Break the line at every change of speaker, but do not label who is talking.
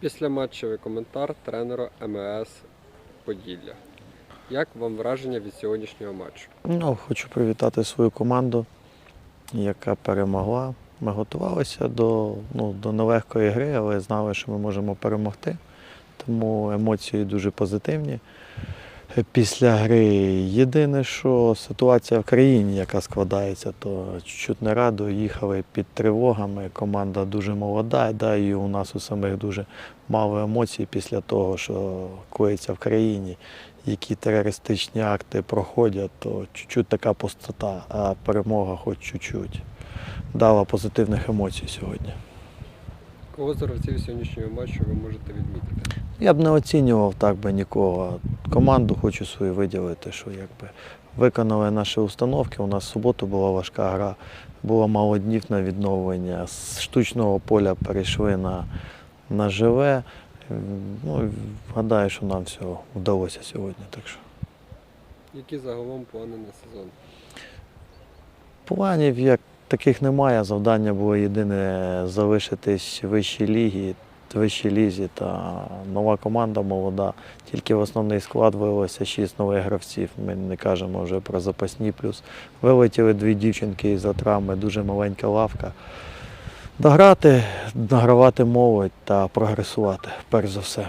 Післяматчевий коментар тренера МС Поділля. Як вам враження від сьогоднішнього матчу?
Ну, хочу привітати свою команду, яка перемогла. Ми готувалися до, ну, до нелегкої гри, але знали, що ми можемо перемогти. Тому емоції дуже позитивні. Після гри єдине, що ситуація в країні, яка складається, то чуть не радо їхали під тривогами. Команда дуже молода, да, і у нас у самих дуже мало емоцій після того, що коїться в країні, які терористичні акти проходять, то чуть-чуть така пустота, а перемога хоч чуть-чуть дала позитивних емоцій сьогодні.
Кого з гравців сьогоднішнього матчу ви можете відмітити?
Я б не оцінював так би нікого. Команду хочу свою виділити, що якби виконали наші установки. У нас в суботу була важка гра, було мало днів на відновлення. З штучного поля перейшли на, на живе. Ну, гадаю, що нам все вдалося сьогодні. Так що
Які загалом плани на сезон?
планів як таких немає. Завдання було єдине залишитись в вищій лігі, вищій лізі та нова команда молода. Тільки в основний склад вилося шість нових гравців. Ми не кажемо вже про запасні. Плюс вилетіли дві дівчинки із-за травми, дуже маленька лавка. Дограти, награвати молодь та прогресувати, перш за все.